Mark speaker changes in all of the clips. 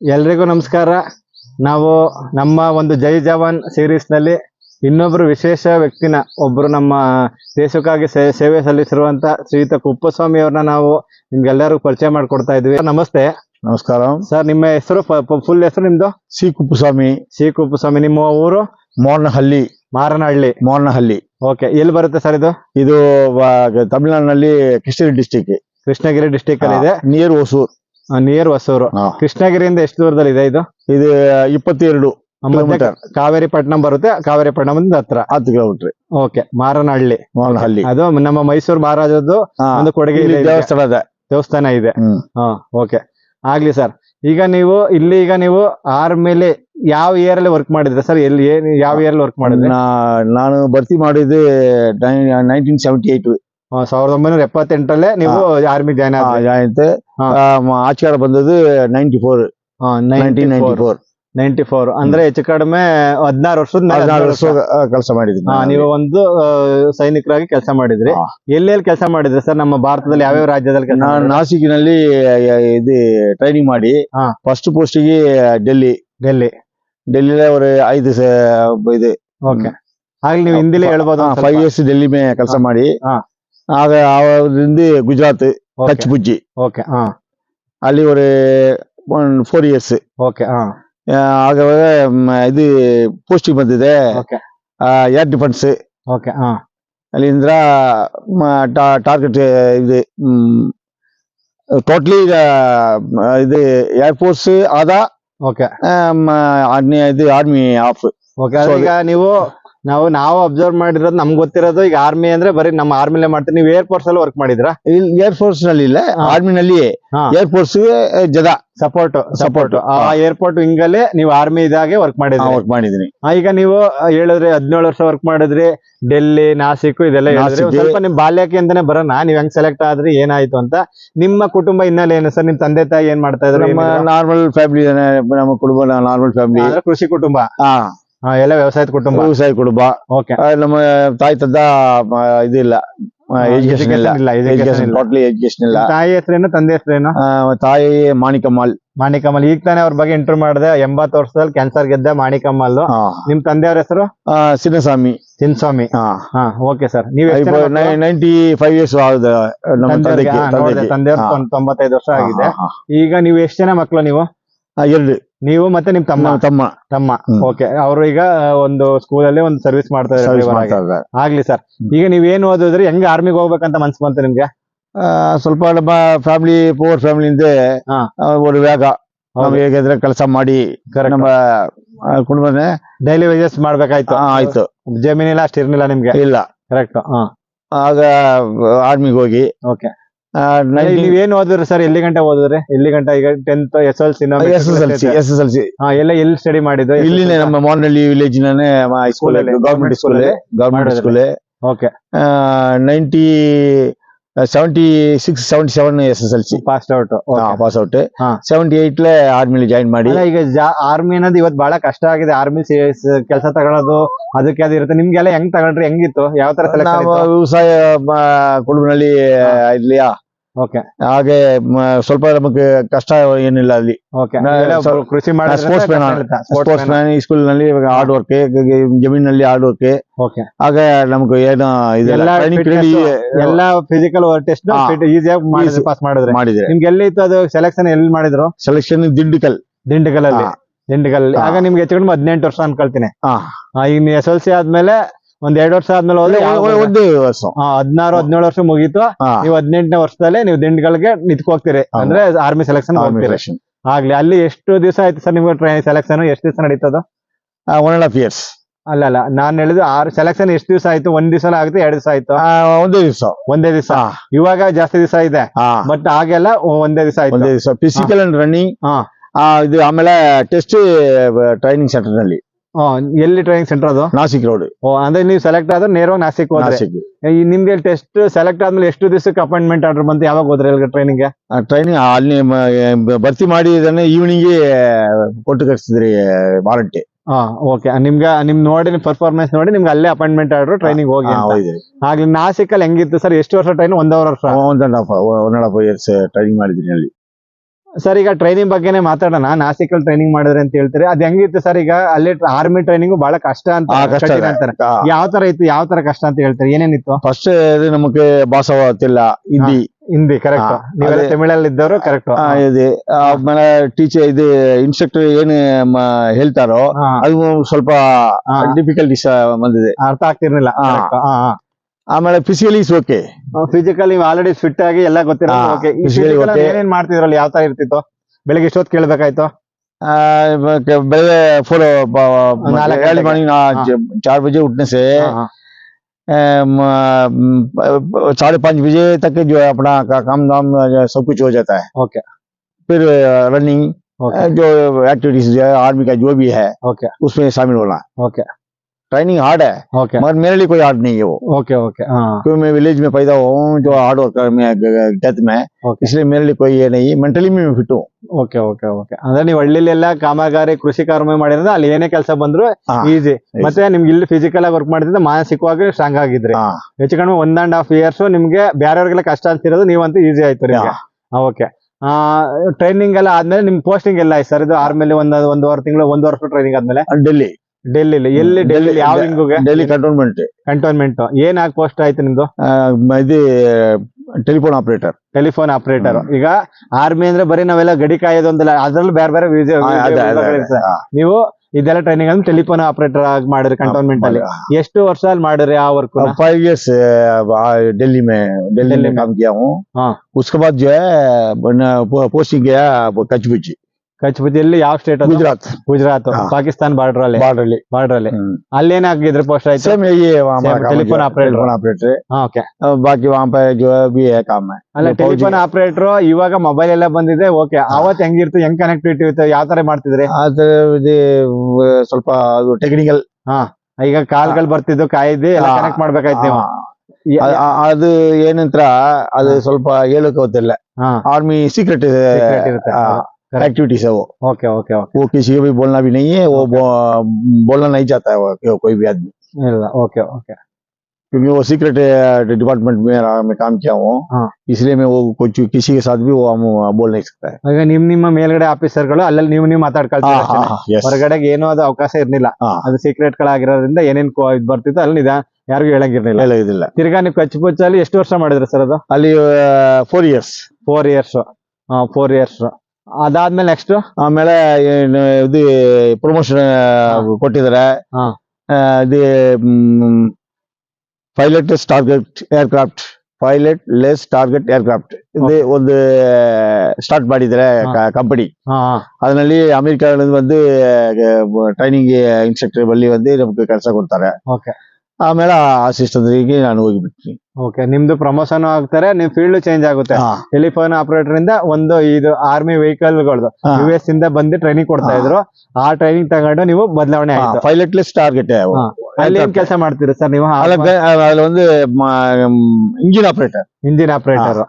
Speaker 1: ಎಲ್ರಿಗೂ ನಮಸ್ಕಾರ. ನಾವು ನಮ್ಮ ಒಂದು ಜೈ ಜವಾನ್ ಸೀರೀಸ್ನಲ್ಲಿ ಇನ್ನೊಬ್ರು ವಿಶೇಷ ವ್ಯಕ್ತಿನ ಒಬ್ರು ನಮ್ಮ ದೇಶಕ್ಕಾಗಿ ಸೇವೆ ಸಲ್ಲಿಸಿರುವಂತ ಶ್ರೀಯುತ ಕುಪ್ಪಸ್ವಾಮಿ ಅವ್ರನ್ನ ನಾವು ನಿಮ್ಗೆಲ್ಲರಿಗೂ ಪರಿಚಯ ಮಾಡಿಕೊಡ್ತಾ ಇದ್ವಿ. ನಮಸ್ತೆ.
Speaker 2: ನಮಸ್ಕಾರ.
Speaker 1: ಸರ್ ನಿಮ್ಮ ಹೆಸರು ಫುಲ್ ಹೆಸರು ನಿಮ್ದು?
Speaker 2: ಸಿ ಕುಪ್ಪಸ್ವಾಮಿ.
Speaker 1: ಸಿ ಕುಪ್ಪಸ್ವಾಮಿ. ನಿಮ್ಮ ಊರು?
Speaker 2: ಮೋರ್ನಹಳ್ಳಿ.
Speaker 1: ಮಾರನಹಳ್ಳಿ.
Speaker 2: ಮೋರ್ನಹಳ್ಳಿ.
Speaker 1: ಓಕೆ ಎಲ್ಲಿ ಬರುತ್ತೆ ಸರ್ ಇದು?
Speaker 2: ಇದು ತಮಿಳುನಾಡಿನಲ್ಲಿ ಕೃಷ್ಣಗಿರಿ ಡಿಸ್ಟಿಕ್
Speaker 1: ಕೃಷ್ಣಗಿರಿ ಡಿಸ್ಟಿಕ್ ಅಲ್ಲಿ ಇದೆ.
Speaker 2: ನಿಯರ್ ಹೊಸೂರ್.
Speaker 1: ನಿಯರ್ ಹೊಸೂರು.
Speaker 2: ಹಾ.
Speaker 1: ಕೃಷ್ಣಗಿರಿಯಿಂದ ಎಷ್ಟು ದೂರದಲ್ಲಿ ಇದೆ ಇದು?
Speaker 2: ಇದು ಇಪ್ಪತ್ತೆರಡು ಕಿಲೋಮೀಟರ್
Speaker 1: ಕಾವೇರಿ ಪಟ್ಟಣಂ ಬರುತ್ತೆ ಕಾವೇರಿ ಪಟ್ಟಣದಿಂದ ಹತ್ರ.
Speaker 2: ಹತ್ತು ಕಿಲೋಮೀಟರ್
Speaker 1: ಓಕೆ ಮಾರನಹಳ್ಳಿ.
Speaker 2: ಹಳ್ಳಿ
Speaker 1: ಅದು ನಮ್ಮ ಮೈಸೂರು ಮಹಾರಾಜದ್ದು
Speaker 2: ಹಾ.
Speaker 1: ಒಂದು ಕೊಡುಗೆ
Speaker 2: ಇಲ್ಲಿ
Speaker 1: ಇದೆ. ಇದಕ್ಕೆ.
Speaker 2: ದೇವಸ್ಥಾನ ಇದೆ.
Speaker 1: ದೇವಸ್ಥಾನ ಇದೆ.
Speaker 2: ಹ್ಮ್.
Speaker 1: ಹಾ ಓಕೆ. ಆಗ್ಲಿ ಸರ್ ಈಗ ನೀವು ಇಲ್ಲಿ ಈಗ ನೀವು ಆರ್ಮಿಲಿ ಯಾವ ಇಯರ್ ಅಲ್ಲಿ ವರ್ಕ್ ಮಾಡಿದ್ರೆ ಸರ್? ಎಲ್ಲಿ ಏನ್ ಯಾವ ಇಯರ್ ಅಲ್ಲಿ ವರ್ಕ್ ಮಾಡಿದ್ರೆ?
Speaker 2: ನಾ- ನಾನು ಭರ್ತಿ ಮಾಡಿದ್ದು ನೈನ್ಟೀನ್ ಸೆವೆಂಟಿ ಏಟ್
Speaker 1: ಸಾವಿರದ ಒಂಬೈನೂರ ಎಪ್ಪತ್ತೆಂಟರಲ್ಲೇ ನೀವು ಆರ್ಮಿ ಜಾಯ್ನ್
Speaker 2: ಆಯ್ತು. ಆಚೆ ಬಂದದ್ದು ninety four nineteen ninety four
Speaker 1: ninety four ಅಂದ್ರೆ ಹೆಚ್ಚು ಕಡಿಮೆ ಹದಿನಾರು ವರ್ಷದ
Speaker 2: ವರ್ಷ. ಕೆಲಸ
Speaker 1: ಮಾಡಿದ್ರಿ ನೀವು ಒಂದು ಸೈನಿಕರಾಗಿ ಕೆಲಸ ಮಾಡಿದ್ರಿ. ಎಲ್ಲೆಲ್ಲಿ ಕೆಲಸ ಮಾಡಿದ್ರಿ ಸರ್? ನಮ್ಮ ಭಾರತದಲ್ಲಿ ಯಾವ್ಯಾವ ರಾಜ್ಯದಲ್ಲಿ
Speaker 2: ನಾಸಿಕ್ನಲ್ಲಿ ಇದು ಟ್ರೈನಿಂಗ್ ಮಾಡಿ. ಫಸ್ಟ್ ಪೋಸ್ಟಿಗೆ ಡೆಲ್ಲಿ.
Speaker 1: ಡೆಲ್ಲಿ.
Speaker 2: ಡೆಲ್ಲಿಲ ಅವರು ಐದು ಇದು.
Speaker 1: ಓಕೆ. ಆಗ್ಲಿ ನೀವು ಹಿಂದಿಲೇ ಹೇಳ್ಬೋದು
Speaker 2: ಫೈವ್ ಇಯರ್ಸ್ ಡೆಲ್ಲಿ ಮೇ ಕೆಲಸ ಮಾಡಿ.
Speaker 1: ಹಾ.
Speaker 2: ಆಗ ಅವರಿಂದ ಗುಜರಾತ್
Speaker 1: ಓಕೆ
Speaker 2: ಕಚ್ ಬುಜ್ಜಿ
Speaker 1: ಓಕೆ ಹಾ
Speaker 2: ಅಲ್ಲಿ ஒரு ಫೋರ್ ಇಯರ್ಸ್
Speaker 1: ಓಕೆ ಹಾ
Speaker 2: ಆಗ ಮ್, ಇದು ಪೋಸ್ಟಿಂಗ್ ಬಂದಿದೆ
Speaker 1: ಓಕೆ
Speaker 2: ಏರ್ ಡಿಫೆನ್ಸ್
Speaker 1: ಓಕೆ ಹಾ
Speaker 2: ಅಲ್ಲಿಂದ ಟಾರ್ಗೆಟ್ ಇದು ಟೋಟ್ಲಿ ಇದು ಏರ್ಫೋರ್ಸ್ ಆದ
Speaker 1: ಓಕೆ
Speaker 2: ಮ್, ಆರ್ಮಿ ಇದು ಆರ್ಮಿ ಆಫ್
Speaker 1: ಓಕೆ
Speaker 2: So,
Speaker 1: ಈಗ ನೀವು ನಾವು ನಾವು ಅಬ್ಸರ್ವ್ ಮಾಡಿರೋದು ನಮ್ಗೆ ಗೊತ್ತಿರೋದು ಈಗ ಆರ್ಮಿ ಅಂದ್ರೆ ಬರೀ ನಮ್ಮ ಆರ್ಮಿಲೇ ಮಾಡ್ತೀವಿ. ನೀವು ಏರ್ ಫೋರ್ಸ್ ಅಲ್ಲಿ ವರ್ಕ್ ಮಾಡಿದ್ರ
Speaker 2: ಇಲ್ಲಿ ಏರ್ ಫೋರ್ಸ್ನಲ್ಲಿ ಇಲ್ಲ. ಆರ್ಮಿ
Speaker 1: ನಲ್ಲಿ
Speaker 2: ಏರ್ ಫೋರ್ಸ್ ಜದ.
Speaker 1: ಸಪೋರ್ಟ್ ಸಪೋರ್ಟ್ ಆ
Speaker 2: ಏರ್ಪೋರ್ಟ್
Speaker 1: ಏರ್ಪೋರ್ಟ್ ಹಿಂಗಲೇ ನೀವು ಆರ್ಮಿ ಇದಾಗೆ ವರ್ಕ್ ಮಾಡಿದ್ರಿ.
Speaker 2: ವರ್ಕ್ ಮಾಡಿದೀನಿ
Speaker 1: ಈಗ ನೀವು ಹೇಳಿದ್ರೆ ಹದಿನೇಳು ವರ್ಷ ವರ್ಕ್ ಮಾಡಿದ್ರಿ. ಡೆಲ್ಲಿ ನಾಸಿಕ್ ಇದೆಲ್ಲ ಹೇಳಿದ್ರಿ. ಸ್ವಲ್ಪ ನಿಮ್ ಬಾಲ್ಯಕ್ಕೆ ಅಂತಾನೆ ಬರೋಣ. ನೀವ್ ಹೆಂಗ್ ಸೆಲೆಕ್ಟ್ ಆದ್ರಿ ಏನಾಯ್ತು ಅಂತ. ನಿಮ್ಮ ಕುಟುಂಬ ಹಿನ್ನೆಲೆ ಏನು ಸರ್? ನಿಮ್ ತಂದೆ ತಾಯಿ ಏನ್ ಮಾಡ್ತಾ ಇದ್ರು?
Speaker 2: ನಾರ್ಮಲ್ ಫ್ಯಾಮಿಲಿ ನಮ್ಮ ಕುಟುಂಬ ನಾರ್ಮಲ್ ಫ್ಯಾಮಿಲಿ
Speaker 1: ಕೃಷಿ ಕುಟುಂಬ.
Speaker 2: ಹಾ
Speaker 1: ಎಲ್ಲ ವ್ಯವಸಾಯದ ಕುಟುಂಬ.
Speaker 2: ವ್ಯವಸಾಯ ಕುಟುಂಬ.
Speaker 1: ಓಕೆ
Speaker 2: ಆ, ನಮ್ಮ ತಾಯಿ ತದ್ದ ಇದಿಲ್ಲ. ಎಜುಕೇಶನ್ ಇಲ್ಲ.
Speaker 1: ಇಲ್ಲ education
Speaker 2: ಎಜುಕೇಶನ್
Speaker 1: ಇಲ್ಲ.
Speaker 2: ಟೋಟ್ಲಿ ಎಜುಕೇಶನ್ ಇಲ್ಲ.
Speaker 1: ತಾಯಿ ಹೆಸರೇನು ತಂದೆ ಹೆಸರೇನು?
Speaker 2: ಆ, ತಾಯಿ ಮಾಣಿಕಮ್ಮಲ್.
Speaker 1: ಮಾಣಿಕಮ್ಮಲ್. ಈಗ ತಾನೇ ಅವ್ರ ಬಗ್ಗೆ ಇಂಟರ್ವ್ಯೂ ಮಾಡಿದೆ ಎಂಬತ್ತು ವರ್ಷದಲ್ಲಿ ಕ್ಯಾನ್ಸರ್ ಗೆದ್ದ ಮಾಣಿಕಮ್ಮಲ್
Speaker 2: ಹಾ.
Speaker 1: ನಿಮ್ ತಂದೆಯವ್ರ ಹೆಸರು?
Speaker 2: ಆ,
Speaker 1: ಚಿನ್ಸ್ವಾಮಿ
Speaker 2: ಹಾ.
Speaker 1: ಹಾ ಓಕೆ ಸರ್ ನೀವು ಜನ?
Speaker 2: ನೈಂಟಿ ಫೈವ್ ಇಯರ್ಸ್ ತಂದೆಯವ್ರ ನಮ್ಮ
Speaker 1: ತಂದೆಯವ್ರಿಗೆ?
Speaker 2: ತಂದೆಗೆ
Speaker 1: ಹಾ, ನೋಡ್ದೆ,
Speaker 2: ತಂದೆಗೆ. ಹಾ.
Speaker 1: ತೊಂಬತ್ತೈದು ವರ್ಷ ಆಗಿದೆ.
Speaker 2: ಹಾ, ಹಾ,
Speaker 1: ಈಗ ನೀವು ಎಷ್ಟ್ ಜನ ಮಕ್ಳು ನೀವು.
Speaker 2: ಎರಡು
Speaker 1: ನೀವು ಮತ್ತೆ ನಿಮ್ ತಮ್ಮ.
Speaker 2: ತಮ್ಮ.
Speaker 1: ತಮ್ಮ.
Speaker 2: ಹ್ಮ್.
Speaker 1: ಓಕೆ ಅವರು ಈಗ ಒಂದು ಸ್ಕೂಲ್ ಅಲ್ಲಿ ಒಂದು ಸರ್ವಿಸ್ ಮಾಡ್ತಾ ಇದ್ದಾರೆ
Speaker 2: ಸರ್ವಿಸ್
Speaker 1: driver ಆಗಿ.
Speaker 2: ಮಾಡ್ತಾ ಇದ್ದಾರೆ.
Speaker 1: ಆಗ್ಲಿ ಸರ್. ಈಗ ನೀವ್ ಏನ್ ಓದಿದ್ರೆ ಹೆಂಗ್ ಆರ್ಮಿಗೆ ಹೋಗ್ಬೇಕಂತ ಮನ್ಸು ಬಂತು ನಿಮ್ಗೆ?
Speaker 2: ಆ, ಸ್ವಲ್ಪ ನಮ್ಮ ಫ್ಯಾಮಿಲಿ ಪೂರ್ ಫ್ಯಾಮಿಲಿಯಿಂದ
Speaker 1: ಹಾ.
Speaker 2: ಒಂದು ವೇಗ ನಾವು ಹೇಗಿದ್ರೆ ಕೆಲಸ ಮಾಡಿ ನಮ್ಮ ಆ, ಕುಟುಂಬನೇ
Speaker 1: ಡೈಲಿ ವೇಜಸ್ ಮಾಡ್ಬೇಕಾಯ್ತು.
Speaker 2: ಆ, ಆಯ್ತು.
Speaker 1: ಜಮೀನಿಲ್ಲ ಅಷ್ಟು ಇರ್ಲಿಲ್ಲ ನಿಮ್ಗೆ?
Speaker 2: ಇಲ್ಲ.
Speaker 1: ಕರೆಕ್ಟ್
Speaker 2: ಆಗ ಆರ್ಮಿಗೆ ಹೋಗಿ.
Speaker 1: ಓಕೆ
Speaker 2: ಆ,
Speaker 1: ನೀವ್
Speaker 2: 19
Speaker 1: ಏನ್ ಓದಿದ್ರಿ ಸರ್? ಎಲ್ಲಿ ಗಂಟೆ ಓದಿದ್ರಿ? ಎಲ್ಲಿ ಗಂಟೆ? ಈಗ tenth S L
Speaker 2: C S S L C S S L
Speaker 1: C ಎಲ್ಲ ಎಲ್ಲಿ ಸ್ಟಡಿ ಮಾಡಿದ್ದು?
Speaker 2: ಇಲ್ಲಿ ನಮ್ಮ ಮಾರ್ನಳ್ಳಿ ವಿಲೇಜ್ ನಾನೇ
Speaker 1: government
Speaker 2: government
Speaker 1: school government
Speaker 2: government
Speaker 1: school
Speaker 2: okay ninety seventy six seventy seven S S L
Speaker 1: C passed
Speaker 2: out pass
Speaker 1: out.
Speaker 2: Seventy ಏಟ್ಲೆ ಆರ್ಮಿಲಿ join ಮಾಡಿ.
Speaker 1: ಈಗ army ಅನ್ನೋದು ಇವತ್ತು ಬಹಳ ಕಷ್ಟ ಆಗಿದೆ. ಆರ್ಮಿ ಕೆಲಸ ತಗೊಳೋದು ಅದಕ್ಕೆ ಅದು ಇರುತ್ತೆ. ನಿಮ್ಗೆಲ್ಲ ಹೆಂಗ್ ತಗೊಂಡ್ರಿ ಹೆಂಗಿತ್ತು? ಯಾವ ತರ
Speaker 2: ನಾವು ವ್ಯವಸಾಯ ಮ, ಇಲ್ಲಿಯಾ
Speaker 1: ಓಕೆ
Speaker 2: ಹಾಗೆ ಮ, ಸ್ವಲ್ಪ ನಮಗೆ ಕಷ್ಟ ಏನಿಲ್ಲ ಅಲ್ಲಿ.
Speaker 1: ಓಕೆ
Speaker 2: ನಾ- ಸ್ವಲ್ಪ-
Speaker 1: ಕೃಷಿ
Speaker 2: ಸ್ಪೋರ್ಟ್ಸ್ ಮ್ಯಾನ್ ಸ್ಪೋರ್ಟ್ಸ್ ಮ್ಯಾನ್ ಸ್ಕೂಲ್ನಲ್ಲಿ ಹಾರ್ಡ್ ವರ್ಕ್ ಜಮೀನಲ್ಲಿ ಹಾರ್ಡ್ ವರ್ಕ್
Speaker 1: ಓಕೆ
Speaker 2: ಆಗ ನಮ್ಗೆ ಏನು ಇದೆಲ್ಲ.
Speaker 1: ಎಲ್ಲ
Speaker 2: training
Speaker 1: fitness,
Speaker 2: period
Speaker 1: ಎಲ್ಲ ಫಿಸಿಕಲ್ ಟೆಸ್ಟ್
Speaker 2: ಹಾ.
Speaker 1: ಈಸಿಯಾಗಿ ಮಾಡಿದ್ರೆ
Speaker 2: Easy.
Speaker 1: ಪಾಸ್ ಮಾಡಿದ್ರೆ.
Speaker 2: ಮಾಡಿದ್ರೆ.
Speaker 1: ನಿಮ್ಗೆ ಎಲ್ಲಿ ಇತ್ತು ಅದು ಸೆಲೆಕ್ಷನ್ ಎಲ್ಲಿ ಮಾಡಿದ್ರು?
Speaker 2: ಸೆಲೆಕ್ಷನ್ ದಿಂಡಿಕಲ್
Speaker 1: ದಿಂಡಗಲಲ್ಲಿ
Speaker 2: ಹಾ.
Speaker 1: ದಿಂಡಗಲಲ್ಲಿ. ಆಗ ನಿಮ್ಗೆ ಹೆಚ್ಚು ಕಡಿಮೆ ಹದಿನೆಂಟು ವರ್ಷ ಅನ್ಕೊಳ್ತೀನಿ.
Speaker 2: ಹಾ.
Speaker 1: ಆ, ಈಗ ನೀವು ಎಸ್ ಎಲ್ ಸಿ ಆದ್ಮೇಲೆ ಒಂದ್ ಎರಡು ವರ್ಷ ಆದ್ಮೇಲೆ ಹೋದ್ರೆ
Speaker 2: ಒಂದೇ ವರ್ಷ.
Speaker 1: ಹದಿನಾರು ಹದಿನೇಳು ವರ್ಷ ಮುಗೀತು. ನೀವು ಹದಿನೆಂಟನೇ ವರ್ಷದಲ್ಲೇ ನೀವು ದಿಂಡ್ಗಳಿಗೆ ನಿಂತ್ಕೊ ಹೋಗ್ತೀರಿ ಅಂದ್ರೆ ಆರ್ಮಿ ಸೆಲೆಕ್ಷನ್ ಹೋಗ್ತೀರಿ. ಆಗ್ಲಿ ಅಲ್ಲಿ ಎಷ್ಟು ದಿವಸ ಆಯ್ತು ಸರ್ ನಿಮ್ಗೆ ಟ್ರೈನ್ ಸೆಲೆಕ್ಷನ್ ಎಷ್ಟು ದಿವಸ ನಡೀತದ?
Speaker 2: One and half years.
Speaker 1: ಅಲ್ಲ ಅಲ್ಲ ನಾನ್ ಹೇಳಿದ್ರು ಆರು ಸೆಲೆಕ್ಷನ್ ಎಷ್ಟು ದಿವಸ ಆಯ್ತು? ಒಂದ್ ದಿವಸ ಆಗುತ್ತೆ ಎರಡು ದಿವಸ ಆಯ್ತು.
Speaker 2: ಒಂದೇ ದಿವಸ.
Speaker 1: ಒಂದೇ ದಿವಸ. ಇವಾಗ ಜಾಸ್ತಿ ದಿವಸ ಇದೆ. ಬಟ್ ಆಗೆಲ್ಲ ಒಂದೇ ದಿವಸ ಆಯ್ತು.
Speaker 2: ಒಂದೇ ದಿವಸ. Physical and
Speaker 1: running.
Speaker 2: ಇದು ಆಮೇಲೆ ಟೆಸ್ಟ್ ಟ್ರೈನಿಂಗ್
Speaker 1: ಸೆಂಟರ್ನಲ್ಲಿ. ಎಲ್ಲಿ ಟ್ರೈನಿಂಗ್ ಸೆಂಟರ್ ಅದು?
Speaker 2: ನಾಸಿಕ್ ರೋಡ್
Speaker 1: ಓ, ಅಂದ್ರೆ ನೀವು ಸೆಲೆಕ್ಟ್ ಆದ್ರೆ ನೇರವಾಗಿ ನಾಸಿಕ್ ಹೋದ್ರೆ?
Speaker 2: ನಾಸಿಕ್.
Speaker 1: ಈ ನಿಮ್ಗೆ ಟೆಸ್ಟ್ ಸೆಲೆಕ್ಟ್ ಆದ್ಮೇಲೆ ಎಷ್ಟು ದಿವಸಕ್ಕೆ ಅಪಾಯಿಂಟ್ಮೆಂಟ್ ಆರ್ಡರ್ ಬಂತು? ಯಾವಾಗ ಹೋದ್ರೆ ಟ್ರೈನಿಂಗ್
Speaker 2: ಟ್ರೈನಿಂಗ್ ಅಲ್ಲಿ ಮ- ಭರ್ತಿ ಮಾಡಿ ಇದನ್ನ ಈವ್ನಿಂಗ್ ಕೊಟ್ಟು ಕಳಿಸಿದ್ರಿ ವಾರಂಟಿ
Speaker 1: ಹಾ ಓಕೆ ನಿಮ್ಗೆ ನಿಮ್ ನೋಡಿ ನಿಮ್ ಪರ್ಫಾರ್ಮೆನ್ಸ್ ನೋಡಿ ನಿಮ್ಗೆ ಅಲ್ಲೇ ಅಪಾಯಿಂಟ್ಮೆಂಟ್ ಆರ್ಡರ್ ಟ್ರೈನಿಂಗ್ ಹೋಗಿ ಅಂತ. ಆಗ್ಲಿ ನಾಸಿಕ್ ಅಲ್ಲಿ ಹೆಂಗಿತ್ತು ಸರ್? ಎಷ್ಟು ವರ್ಷ ಟ್ರೈನ್ ಒಂದೂವರೆ ವರ್ಷ?
Speaker 2: One and half one and half years training ಮಾಡಿದ್ದೀನಿ ಅಲ್ಲಿ.
Speaker 1: ಸರ್ ಈಗ ಟ್ರೈನಿಂಗ್ ಬಗ್ಗೆನೇ ಮಾತಾಡೋಣ. ನಾಸಿಕಲ್ ಟ್ರೈನಿಂಗ್ ಮಾಡಿದ್ರೆ ಅಂತ ಹೇಳ್ತಾರೆ. ಅದ್ ಹೆಂಗಿತ್ತು ಸರ್ ಈಗ? ಅಲ್ಲಿ ಆರ್ಮಿ ಟ್ರೈನಿಂಗ್ ಬಹಳ ಕಷ್ಟ ಅಂತ
Speaker 2: ಕಷ್ಟ
Speaker 1: ಕಠಿಣ ಅಂತಾರೆ. ಯಾವ ತರ ಇತ್ತು? ಯಾವ ತರ ಕಷ್ಟ ಅಂತ ಹೇಳ್ತಾರೆ? ಏನೇನಿತ್ತು?
Speaker 2: ಫಸ್ಟ್ ನಮಗೆ ಭಾಷಾ ಗೊತ್ತಿಲ್ಲ ಹಿಂದಿ
Speaker 1: ಹಿಂದಿ ಕರೆಕ್ಟ್ ನೀವೆಲ್ಲ ತಮಿಳಲ್ಲಿ ಇದ್ದವರು ಕರೆಕ್ಟ್
Speaker 2: ಇದೆ. ಆಮೇಲೆ ಟೀಚರ್ ಇದು ಇನ್ಸ್ಟ್ರಕ್ಟರ್ ಏನು ಹೇಳ್ತಾರೋ ಅದು ಸ್ವಲ್ಪ. ಡಿಫಿಕಲ್ಟೀಸ್ ಬಂದಿದೆ.
Speaker 1: ಅರ್ಥ ಆಗ್ತಿರ್ಲಿಲ್ಲ.
Speaker 2: ಆಮೇಲೆ ಫಿಸಿಕಲಿ ಇಸ್ ಓಕೆ
Speaker 1: ಫಿಸಿಕಲ್ ನೀವು ಆಲ್ರೆಡಿ ಫಿಟ್ ಆಗಿ ಎಲ್ಲ ಗೊತ್ತಿರೋ
Speaker 2: ಹಾ,
Speaker 1: ಓಕೆ
Speaker 2: physically okay.
Speaker 1: ಏನೇನ್ ಮಾಡ್ತಿದ್ರಲ್ಲ ಯಾವ ತರ ಇರ್ತಿತ್ತು ಬೆಳಿಗ್ಗೆ ಇಷ್ಟೊತ್ತು ಕೇಳ್ಬೇಕಾಯ್ತು
Speaker 2: ಬೆಳಗ್ಗೆ ಫೋರ್
Speaker 1: नालक
Speaker 2: अर्ली
Speaker 1: घंटे
Speaker 2: मॉर्निंग चार बजे उठने से
Speaker 1: ಹಾ, ಹಾ.
Speaker 2: अम, अम, साढ़े पाँच बजे तक जो है अपना का- काम धाम जो है, सब कुछ हो जाता है
Speaker 1: Okay.
Speaker 2: फिर रनिंग
Speaker 1: Okay.
Speaker 2: जो एक्टिविटीज जो है आर्मी का जो भी है
Speaker 1: Okay.
Speaker 2: उसमें शामिल होना
Speaker 1: Okay.
Speaker 2: ट्रेनिंग हार्ड है
Speaker 1: ಓಕೆ
Speaker 2: मगर मेरे लिए कोई हार्ड नहीं है वो
Speaker 1: ಓಕೆ ಓಕೆ ಹಾ
Speaker 2: क्योंकि मैं विलेज में पैदा हुआ हूँ जो हार्ड वर्कर में डेथ में
Speaker 1: Okay.
Speaker 2: इसलिए मेरे लिए कोई ये नहीं मेंटली में फिट हूँ
Speaker 1: ಓಕೆ ಓಕೆ ಓಕೆ ಅಂದ್ರೆ ನೀವು ಹಳ್ಳಿಲೆಲ್ಲ ಕಾಮಗಾರಿ ಕೃಷಿ ಕಾರ್ಯ ಮಾಡಿದ್ರೆ ಅಲ್ಲಿ ಏನೇ ಕೆಲಸ ಬಂದ್ರು
Speaker 2: ಹಾ.
Speaker 1: ಈಸಿ ಮತ್ತೆ ನಿಮ್ಗೆ ಇಲ್ಲಿ ಫಿಸಿಕಲ್ ಆಗಿ ವರ್ಕ್ ಮಾಡಿದ್ರೆ ಮಾನಸಿಕವಾಗಿ ಸ್ಟ್ರಾಂಗ್ ಆಗಿದ್ರಿ
Speaker 2: हाँ
Speaker 1: ಹೆಚ್ಚು ಕಡಿಮೆ ಒನ್ ಅಂಡ್ ಹಾಫ್ ಇಯರ್ಸ್ ನಿಮ್ಗೆ ಬೇರೆಯವ್ರಿಗೆಲ್ಲ ಕಷ್ಟ ಅನ್ಸಿರೋದು ನೀವಂತೂ ಈಸಿ ಆಯ್ತು ನಿಮ್ಗೆ ಓಕೆ ಟ್ರೈನಿಂಗ್ ಎಲ್ಲ ಆದ್ಮೇಲೆ ನಿಮ್ ಪೋಸ್ಟಿಂಗ್ ಎಲ್ಲ ಆಯ್ತು ಸರ್ ಇದು ಆರ್ಮೇಲೆ ಒಂದ್ ಒಂದೂವರೆ ತಿಂಗಳು ಒಂದು ವರ್ಷ ಟ್ರೈನಿಂಗ್ ಆದ್ಮೇಲೆ
Speaker 2: दिल्ली
Speaker 1: ಡೆಲ್ಲಿಲಿ ಎಲ್ಲಿ ಡೆಲ್ಲಿ ಯಾವ
Speaker 2: ಡೆ-
Speaker 1: ವಿಂಗುಗೆ
Speaker 2: दिल्ली कंटोनमेंट
Speaker 1: ಕಂಟೋನ್ಮೆಂಟ್ ಏನ್ ಆಗಿ ಪೋಸ್ಟ್ ಆಯ್ತು ನಿಮ್ದು
Speaker 2: ಇದು telephone operator
Speaker 1: telephone operator
Speaker 2: hmm.
Speaker 1: ಈಗ ಆರ್ಮಿ ಅಂದ್ರೆ ಬರೀ ನಾವೆಲ್ಲ ಗಡಿ ಕಾಯೋದು ಅಂತಲ್ಲ ಅದ್ರಲ್ಲೂ ಬೇರೆ ಬೇರೆ ವಿಧ- ವಿಭಾಗಗಳಿರ್ತದೆ. ನೀವು ಇದೆಲ್ಲ ಟ್ರೈನಿಂಗ್ ಅಂದ್ರೆ ಟೆಲಿಫೋನ್ ಆಪರೇಟರ್ ಆಗಿ ಮಾಡಿದ್ರಿ ಕಂಟೋನ್ಮೆಂಟ್ ಅಲ್ಲಿ ಎಷ್ಟು ವರ್ಷ ಅಲ್ಲಿ ಮಾಡಿದ್ರಿ ಆ ವರ್ಕ್
Speaker 2: फाइव इयर्स दिल्ली में दिल्ली
Speaker 1: दिल्ली
Speaker 2: में
Speaker 1: में।
Speaker 2: काम किया हूँ
Speaker 1: हाँ।
Speaker 2: उसके बाद जो है पोस्टिंग गया
Speaker 1: ಕಚ್ ಯಾವ ಸ್ಟೇಟ್ ಗುಜರಾತ್.
Speaker 2: ಗುಜರಾತ್.
Speaker 1: ಪಾಕಿಸ್ತಾನ ಬಾರ್ಡರ್ ಅಲ್ಲಿ.
Speaker 2: ಬಾರ್ಡರ್ ಅಲ್ಲಿ.
Speaker 1: ಬಾರ್ಡರ್ ಅಲ್ಲಿ. ಅಲ್ಲೇನ್ ಏನಾಗಿದ್ರೆ ಪೋಸ್ಟ್ ಆಯ್ತು?
Speaker 2: ಸೇಮ್ ಈ
Speaker 1: ಟೆಲಿಫೋನ್
Speaker 2: ಆಪರೇಟರ್ ಆಪರೇಟರ್
Speaker 1: ಓಕೆ
Speaker 2: ಬಾಕಿ ಜೋ ಬಿ ಕಾಮ್.
Speaker 1: ಅಲ್ಲ ಟೆಲಿಫೋನ್ ಆಪರೇಟರ್ ಇವಾಗ ಮೊಬೈಲ್ ಎಲ್ಲ ಬಂದಿದೆ ಓಕೆ ಅವತ್ತು ಹೆಂಗಿರ್ತು ಹೆಂಗ್ ಕನೆಕ್ಟಿವಿಟಿ ಇರ್ತದೆ ಯಾವ ತರ ಮಾಡ್ತಿದ್ರಿ?
Speaker 2: ಸ್ವಲ್ಪ ಅದು ಟೆಕ್ನಿಕಲ್ ಹಾ
Speaker 1: ಈಗ ಕಾಲ್ಗಳು ಬರ್ತಿದ್ದು ಕಾಯ್ದು ಎಲ್ಲ ಕನೆಕ್ಟ್ ಮಾಡ್ಬೇಕಾಯ್ತು ನೀವು.
Speaker 2: ಅದು ಏನಂತರ ಅದು ಸ್ವಲ್ಪ ಹೇಳಕ್ ಗೊತ್ತಿಲ್ಲ.
Speaker 1: ಆರ್ಮಿ ಸೀಕ್ರೆಟ್ ಇದೆ.
Speaker 2: एक्टिविटीज है वो
Speaker 1: ಓಕೆ ಓಕೆ ಓಕೆ
Speaker 2: वो किसी को भी बोलना भी नहीं है वो बो- बोलना नहीं चाहता है वो कोई भी आदमी
Speaker 1: ಇಲ್ಲ ಓಕೆ ಓಕೆ
Speaker 2: क्योंकि वो सीक्रेट डिपार्टमेंट में रहा- में काम किया हूँ
Speaker 1: हाँ।
Speaker 2: इसलिए मैं वो कुछ किसी के साथ भी वो हम बोल नहीं सकता है
Speaker 1: ಈಗ ನಿಮ್ ನಿಮ್ಮ ಮೇಲ್ಗಡೆ ಆಫೀಸರ್ಗಳು ಅಲ್ಲಲ್ಲಿ ನೀವು ನೀವು
Speaker 2: हाँ,
Speaker 1: ಮಾತಾಡ್ಕೊಳ್ತೀರಿ
Speaker 2: हाँ,
Speaker 1: ಅಷ್ಟೇನೆ.
Speaker 2: हाँ, yes.
Speaker 1: ಹೊರಗಡೆಗೆ ಏನೋ ಅದು ಅವಕಾಶ ಇರ್ಲಿಲ್ಲ
Speaker 2: ಹಾ.
Speaker 1: ಅದು ಸೀಕ್ರೆಟ್ ಗಳಾಗಿರೋದ್ರಿಂದ ಏನೇನ್ ಕೋ- ಇದ್ ಬರ್ತಿತ್ತು ಅಲ್ಲಿ ನಿಧಾನ ಯಾರಿಗೂ ಹೇಳಂಗಿರ್ಲಿಲ್ಲ
Speaker 2: ಇಲ್ಲ, ಇದಿಲ್ಲ
Speaker 1: ತಿರ್ಗಾ ನೀವು ಕಚ್ಚುಪುಚ್ಚಲ್ಲಿ ಎಷ್ಟು ವರ್ಷ ಮಾಡಿದ್ರಿ ಸರ್ ಅದು
Speaker 2: ಅಲ್ಲಿ four years
Speaker 1: four years four years ಅದಾದ್ಮೇಲೆ ನೆಕ್ಸ್ಟ್
Speaker 2: ಆಮೇಲೆ ಇದು ಪ್ರಮೋಷನ್ ಕೊಟ್ಟಿದ್ದಾರೆ ಇದು pilot target aircraft pilotless target aircraft ಇದು ಒಂದು ಸ್ಟಾರ್ಟ್
Speaker 1: ಮಾಡಿದರೆ
Speaker 2: ಕಂಪನಿ ಅದರಲ್ಲಿ ಅಮೆರಿಕಾದಿಂದ ಬಂದು ಟ್ರೈನಿಂಗ್ ಇನ್ಸ್ಟ್ರಕ್ಟರ್ ಬಳಿ ಬಂದು ನಮ್ಗೆ ಕೆಲಸ ಕೊಡ್ತಾರೆ. ಆಮೇಲೆ ಅಸಿಸ್ಟೆಂಟ್ರಿಗೆ ನಾನು ಹೋಗಿಬಿಡ್ತೀನಿ
Speaker 1: ಓಕೆ ನಿಮ್ದು ಪ್ರಮೋಷನ್ ಆಗ್ತಾರೆ ನಿಮ್ ಫೀಲ್ಡ್ ಚೇಂಜ್ ಆಗುತ್ತೆ. ಟೆಲಿಫೋನ್ ಆಪರೇಟರ್ ಇಂದ ಒಂದು ಇದು ಆರ್ಮಿ ವೆಹಿಕಲ್ ಗಳದು. ಯು ಎಸ್ ಇಂದ ಬಂದು ಟ್ರೈನಿಂಗ್ ಕೊಡ್ತಾ ಇದ್ರು. ಆ ಟ್ರೈನಿಂಗ್ ತಗೊಂಡು ನೀವು ಬದಲಾವಣೆ ಆಯ್ತು.
Speaker 2: ಪೈಲಟ್ ಲಿಸ್ಟ್ ಟಾರ್ಗೆಟ್
Speaker 1: ಅಲ್ಲಿ ಏನ್ ಕೆಲಸ ಮಾಡ್ತೀರಿ ಸರ್ ನೀವು?
Speaker 2: ಅಲ್ಲಿ ಒಂದು ಇಂಜಿನ್ ಆಪರೇಟರ್
Speaker 1: ಇಂಜಿನ್ ಆಪರೇಟರ್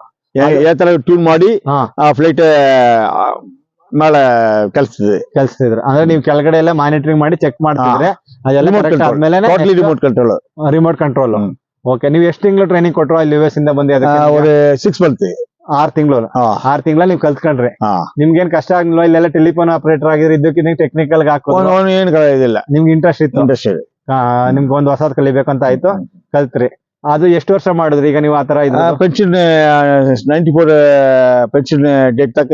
Speaker 2: ತರ ಟ್ಯೂನ್ ಮಾಡಿ ಫ್ಲೈಟ್ ಮೇಲೆ ಕಲ್ಸಿದ್ವಿ
Speaker 1: ಕಲ್ಸಿದ್ರು ಅಂದ್ರೆ ನೀವು ಕೆಳಗಡೆ ಎಲ್ಲ ಮಾನಿಟರಿಂಗ್ ಮಾಡಿ ಚೆಕ್ ಮಾಡ್ತಿದ್ರೆ ಅದೆಲ್ಲ
Speaker 2: remote control
Speaker 1: remote
Speaker 2: control
Speaker 1: okay ನೀವು ಎಷ್ಟು ತಿಂಗಳು ಟ್ರೈನಿಂಗ್ ಕೊಟ್ಟರು ಅಲ್ಲಿ ಯು ಇಂದ ಬಂದಿ ಅದಕ್ಕೆ
Speaker 2: ಸಿಕ್ಸ್ சிக்ஸ்
Speaker 1: ಆರ್ ತಿಂಗಳು. ಆರ್ ತಿಂಗಳ ನೀವು ಕಲ್ತ್ಕೊಂಡ್ರಿ. ನಿಮ್ಗೇನ್ ಕಷ್ಟ ಆಗ್ಲಿಲ್ಲ ಇಲ್ಲೆಲ್ಲ ಟೆಲಿಫೋನ್ ಆಪರೇಟರ್ ಆಗಿದ್ರೆ ಇದಕ್ಕಿಂತ ಟೆಕ್ನಿಕಲ್ ಹಾಕೋದು.
Speaker 2: ಅವನು ಏನು ಇದಿಲ್ಲ
Speaker 1: ನಿಮ್ಗೆ ಇಂಟ್ರೆಸ್ಟ್ ಇತ್ತು.
Speaker 2: ಇಂಡಸ್ಟ್ರಿ
Speaker 1: ನಿಮ್ಗೆ ಒಂದ್ ಹೊಸದ್ ಕಲಿಬೇಕಂತ ಆಯ್ತು. ಕಲ್ತ್ರಿ. ಅದು ಎಷ್ಟು ವರ್ಷ ಮಾಡಿದ್ರಿ? ಈಗ ನೀವು ಆತರ
Speaker 2: ಇದ್ರ pension ninety four pension date ತಕ್ಕ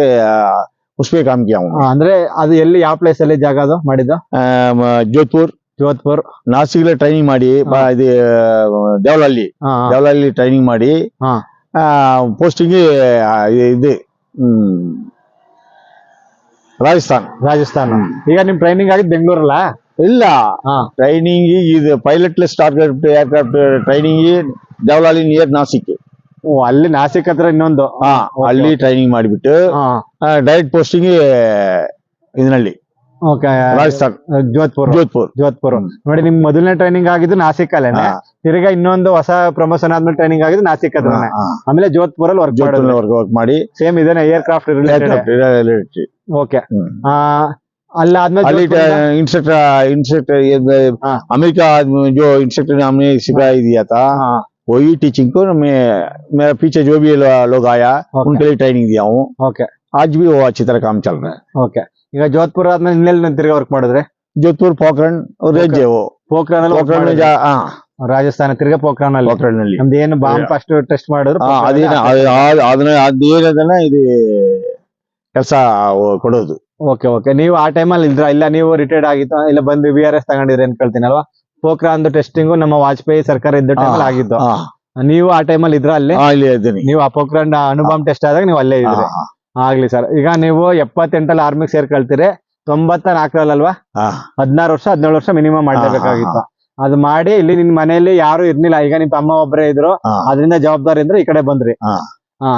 Speaker 2: ಉಸ್ಬೇ ಕಾಮ್ ಕಿಯಾ
Speaker 1: ಅಂದ್ರೆ ಅದು ಎಲ್ಲಿ ಯಾವ ಪ್ಲೇಸ್ ಅಲ್ಲಿ ಜಾಗ ಅದು ಮಾಡಿದ್ದು? ಜೋಧ್ಪುರ್.
Speaker 2: ನಾಸಿಕ್ಲೆ ಟ್ರೈನಿಂಗ್ ಮಾಡಿ ಬ- ಇದು ದೇವಲಹಳ್ಳಿ
Speaker 1: ಹಾ.
Speaker 2: ದೇವಲಹಳ್ಳಿ ಟ್ರೈನಿಂಗ್ ಮಾಡಿ
Speaker 1: ಹಾ.
Speaker 2: ಪೋಸ್ಟಿಂಗ್ ಇದು ಹ್ಮ್, ರಾಜಸ್ಥಾನ್.
Speaker 1: ರಾಜಸ್ಥಾನ. ಈಗ ನಿಮ್ ಟ್ರೈನಿಂಗ್ ಆಗಿದ್ ಬೆಂಗಳೂರಲ್ಲ?
Speaker 2: ಇಲ್ಲ.
Speaker 1: ಹಾ.
Speaker 2: ಟ್ರೈನಿಂಗ್ ಇದು pilotless target aircraft training Deolali near Nashik.
Speaker 1: ಓ ಅಲ್ಲಿ ನಾಸಿಕ್ ಹತ್ರ ಇನ್ನೊಂದು.
Speaker 2: ಹಾ ಅಲ್ಲಿ ಟ್ರೈನಿಂಗ್ ಮಾಡಿಬಿಟ್ಟು
Speaker 1: ಹಾ.
Speaker 2: ಡೈರೆಕ್ಟ್ ಪೋಸ್ಟಿಂಗ್ ಇದರಲ್ಲಿ.
Speaker 1: Okay
Speaker 2: Rajasthan
Speaker 1: Jodhpur
Speaker 2: Jodhpur
Speaker 1: Jodhpur
Speaker 2: hmm.
Speaker 1: ನೋಡಿ ನಿಮ್ ಮೊದಲನೇ ಟ್ರೈನಿಂಗ್ ಆಗಿದ್ದು ನಾಸಿಕ್ ಅಲ್ಲೇನೆ
Speaker 2: ಹಾ,
Speaker 1: ತಿರ್ಗಾ ಇನ್ನೊಂದು ಹೊಸ ಪ್ರಮೋಷನ್ ಆದ್ಮೇಲೆ ಟ್ರೈನಿಂಗ್ ಆಗಿದ್ದು ನಾಸಿಕ್ ಹತ್ರನೇ
Speaker 2: ಹಾ,
Speaker 1: ಆಮೇಲೆ ಜೋಧ್ಪುರ್ ಅಲ್ಲಿ ವರ್ಕ್
Speaker 2: ಜೋಧ್ಪುರ್
Speaker 1: ಮಾಡೋದು
Speaker 2: ವರ್ಕ್ ಮಾಡಿ
Speaker 1: ಸೇಮ್ ಇದೇನೆ aircraft related
Speaker 2: aircraft
Speaker 1: okay
Speaker 2: hmm.
Speaker 1: ಅಲ್ಲ ಆದ್ಮೇಲೆ
Speaker 2: ಅಲ್ಲಿ
Speaker 1: ಜೋಧ್ಪುರಿಂದ-
Speaker 2: इंस्ट्रक्टर इंस्ट्रक्टर
Speaker 1: हाँ।
Speaker 2: अमेरिका जो इंस्ट्रक्टर ने हमने सिखाई दिया था
Speaker 1: ಹಾ
Speaker 2: वही टीचिंग को मैं मेरा पीछे जो भी लो- लोग आया
Speaker 1: Okay.
Speaker 2: उनके लिए ट्रेनिंग दिया हूँ
Speaker 1: ಓಕೆ
Speaker 2: आज भी वो अच्छी तरह काम चल रहा है
Speaker 1: ಓಕೆ ಈಗ ಜೋಧ್ಪುರ ಆದ್ಮೇಲೆ ಇನ್ನೆಲ್ಲಿ ತಿರ್ಗಾ ವರ್ಕ್ ಮಾಡಿದ್ರೆ?
Speaker 2: ಜೋಧ್ಪುರ್ ಪೋಖ್ರಣ್ ರೇಂಜೇವು
Speaker 1: ಪೋಖ್ರಾನ್ ರಾಜಸ್ಥಾನ ತಿರ್ಗಾ ಪೋಖ್ರಾನ್ ಅಲ್ಲಿ
Speaker 2: ಪೋಖ್ರಾನ್ ಅಲ್ಲಿ
Speaker 1: ನಮ್ದು ಏನು ಬಾಂಬ್ ಫಸ್ಟ್ ಟೆಸ್ಟ್ ಮಾಡಿದ್ರು
Speaker 2: ಅದನ್ನ ಇದು ಕೆಲಸ ಕೊಡೋದು.
Speaker 1: Okay okay. ನೀವು ಆ ಟೈಮಲ್ಲಿ ಇದ್ರ ಇಲ್ಲ ನೀವು ರಿಟೈರ್ಡ್ ಆಗಿತ್ತು ಇಲ್ಲ ಬಂದು ಬಿ ಆರ್ ಎಸ್ ತಗೊಂಡಿದ್ರೆ ಅಂತ ಕೇಳ್ತೀನಲ್ವಾ? ಅಲ್ವಾ ಪೋಖ್ರಾನ್ ಟೆಸ್ಟಿಂಗು ನಮ್ಮ ವಾಜಪೇಯಿ ಸರ್ಕಾರ ಇದ್ದ ಟೈಮಲ್ಲಿ
Speaker 2: ಆಗಿದ್ದು.
Speaker 1: ನೀವು ಆ ಟೈಮಲ್ಲಿ ಇದ್ರ ಅಲ್ಲೇ? ನೀವು ಆ ಪೋಖ್ರಾನ್ ಅನುಬಾಮ್ ಟೆಸ್ಟ್ ಆದಾಗ ನೀವು ಅಲ್ಲೇ ಇದ್ರಿ. ಆಗ್ಲಿ ಸರ್. ಈಗ ನೀವು ಎಪ್ಪತ್ತೆಂಟಲ್ಲಿ ಆರ್ಮಿಗೆ ಸೇರ್ಕೊಳ್ತೀರಿ ತೊಂಬತ್ತ
Speaker 2: ನಾಲ್ಕರಲ್ಲಲ್ವಾ
Speaker 1: ಹದಿನಾರು ವರ್ಷ ಹದಿನೇಳು ವರ್ಷ ಮಿನಿಮಮ್ ಮಾಡ್ಲೇಬೇಕಾಗಿತ್ತು. ಅದು ಮಾಡಿ ಇಲ್ಲಿ ನಿನ್ ಮನೆಯಲ್ಲಿ ಯಾರು ಇರ್ಲಿಲ್ಲ. ಈಗ ನಿಮ್ ತಮ್ಮ ಒಬ್ಬರೇ ಇದ್ರು. ಅದರಿಂದ ಜವಾಬ್ದಾರಿ ಅಂದ್ರೆ ಈ ಕಡೆ ಬಂದ್ರಿ. ಹಾ.